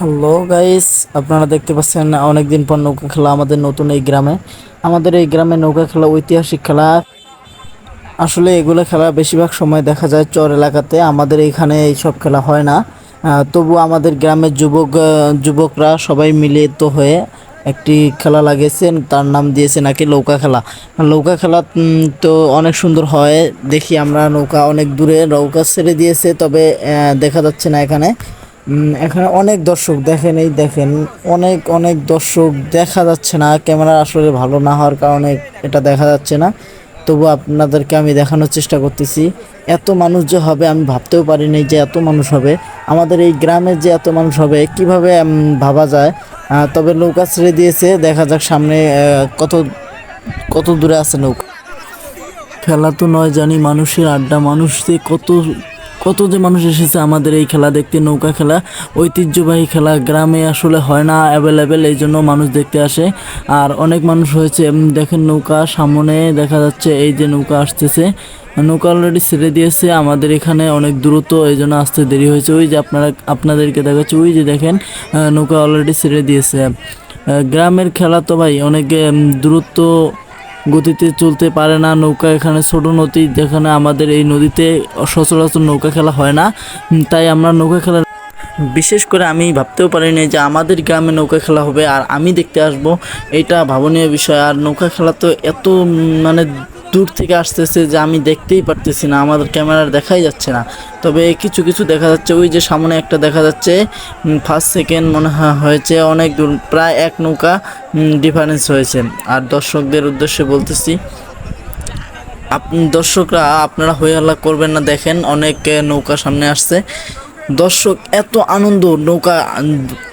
Hello guys আপনারা দেখতে পাচ্ছেন অনেকদিন পর নৌকা খেলা আমাদের নতুন এই গ্রামে। আমাদের এই গ্রামে নৌকা খেলা ঐতিহাসিক খেলা। আসলে এগুলো খেলা বেশিরভাগ সময় দেখা যায় চর এলাকাতে। আমাদের এইখানে এইসব খেলা হয় না। তবু আমাদের গ্রামের যুবক যুবকরা সবাই মিলিত হয়ে একটি খেলা লাগিয়েছেন। তার নাম দিয়েছে নাকি নৌকা খেলা। নৌকা খেলা তো অনেক সুন্দর হয়। দেখি আমরা নৌকা অনেক দূরে নৌকা ছেড়ে দিয়েছে, তবে দেখা যাচ্ছে না এখানে। এখানে অনেক দর্শক দেখেন, এই দেখেন, অনেক অনেক দর্শক দেখা যাচ্ছে না, ক্যামেরা আসলে ভালো না হওয়ার কারণে এটা দেখা যাচ্ছে না। তবু আপনাদেরকে আমি দেখানোর চেষ্টা করতেছি, এত মানুষ যে হবে আমি ভাবতেও পারিনি যে এত মানুষ হবে। আমাদের এই গ্রামে যে এত মানুষ হবে, কীভাবে ভাবা যায়? তবে নৌকা ছেড়ে দিয়েছে, দেখা যাক সামনে কত কত দূরে আছে নৌকা খেলা তো নয় জানি, মানুষের আড্ডা মানুষ যে কত কত যে মানুষ এসেছে আমাদের এই খেলা দেখতে, নৌকা খেলা, ঐতিহ্যবাহী খেলা, গ্রামে আসলে হয় না অ্যাভেলেবেল এই জন্য মানুষ দেখতে আসে। আর অনেক মানুষ হয়েছে দেখেন নৌকা সামনে দেখা যাচ্ছে, এই যে নৌকা আসতেছে, নৌকা অলরেডি ছেড়ে দিয়েছে, আমাদের এখানে অনেক দ্রুত, এই জন্য আসতে দেরি হয়েছে। ওই যে আপনারা, আপনাদেরকে দেখাচ্ছে, ওই যে দেখেন নৌকা অলরেডি ছেড়ে দিয়েছে। গ্রামের খেলা তো ভাই অনেক দ্রুত গতিতে চলতে পারে না, নৌকা এখানে ছোট নদী, যেখানে আমাদের এই নদীতে সচরাচর নৌকা খেলা হয় না। তাই আমরা নৌকা খেলা বিশেষ করে আমি ভাবতেও পারিনি যে আমাদের গ্রামে নৌকা খেলা হবে, আর আমি দেখতে আসব। এটা ভাবনীয় বিষয়, আর নৌকা খেলা তো এত মানে দূর থেকে আসতেছে যে আমি দেখতেই পারতেছি না, আমাদের ক্যামেরার দেখাই যাচ্ছে না। তবে কিছু কিছু দেখা যাচ্ছে, ওই যে সামনে একটা দেখা যাচ্ছে ফার্স্ট সেকেন্ড মনে হয় হয়েছে, অনেক দূর, প্রায় এক নৌকা ডিফারেন্স হয়েছে। আর দর্শকদের উদ্দেশ্যে বলতেছি আপনি দর্শকরা, আপনারা হয়ে হাল্লা করবেন না, দেখেন অনেক নৌকা সামনে আসছে। দর্শক, এত আনন্দ, নৌকা,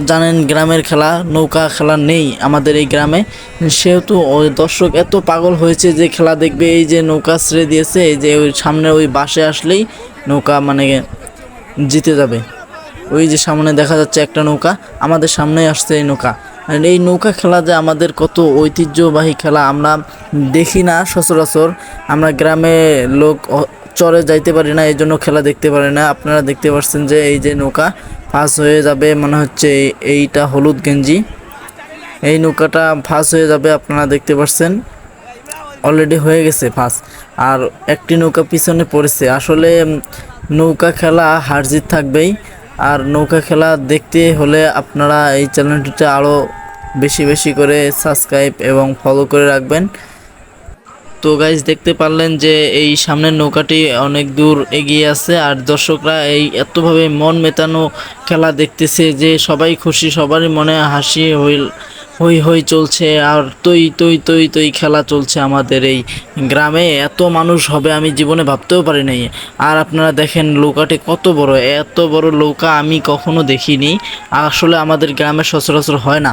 জানেন গ্রামের খেলা, নৌকা খেলা নেই আমাদের এই গ্রামে। সেহেতু দর্শক এত পাগল হয়েছে যে খেলা দেখবে, এই যে নৌকা ছেড়ে দিয়েছে, এই যে ওই সামনে ওই বাসে আসলেই নৌকা মানে জিতে যাবে। ওই যে সামনে দেখা যাচ্ছে একটা নৌকা, আমাদের সামনেই আসছে এই নৌকা। এই নৌকা খেলা যে আমাদের কত ঐতিহ্যবাহী খেলা, আমরা দেখি না সচরাচর। আমরা গ্রামে লোক চরে যাইতে পারি না এই জন্য খেলা দেখতে পারি না। আপনারা দেখতে পাচ্ছেন যে এই যে নৌকা ফাঁস হয়ে যাবে, মনে হচ্ছে এই- এইটা হলুদ গেঞ্জি। এই নৌকাটা ফাঁস হয়ে যাবে, আপনারা দেখতে পাচ্ছেন অলরেডি হয়ে গেছে ফাঁস। আর একটি নৌকা পিছনে পড়েছে। আসলে নৌকা খেলা হার জিত থাকবেই। আর নৌকা খেলা দেখতে হলে আপনারা এই চ্যানেলটিতে আরও বেশি বেশি করে সাবস্ক্রাইব এবং ফলো করে রাখবেন। তো গাইজ দেখতে পারলেন যে এই সামনের নৌকাটি অনেক দূর এগিয়ে আছে আর দর্শকরা এই এতভাবে মন মেতানো খেলা দেখতেছে যে সবাই খুশি, সবারই মনে হাসি হইল হই হই চলছে আর তৈ তৈ তৈ তৈ খেলা চলছে আমাদের এই গ্রামে। এত মানুষ হবে আমি জীবনে ভাবতেও পারি নাই। আর আপনারা দেখেন নৌকাটি কত বড়, এত বড় নৌকা আমি কখনো দেখিনি। আসলে আমাদের গ্রামে সচরাচর হয় না।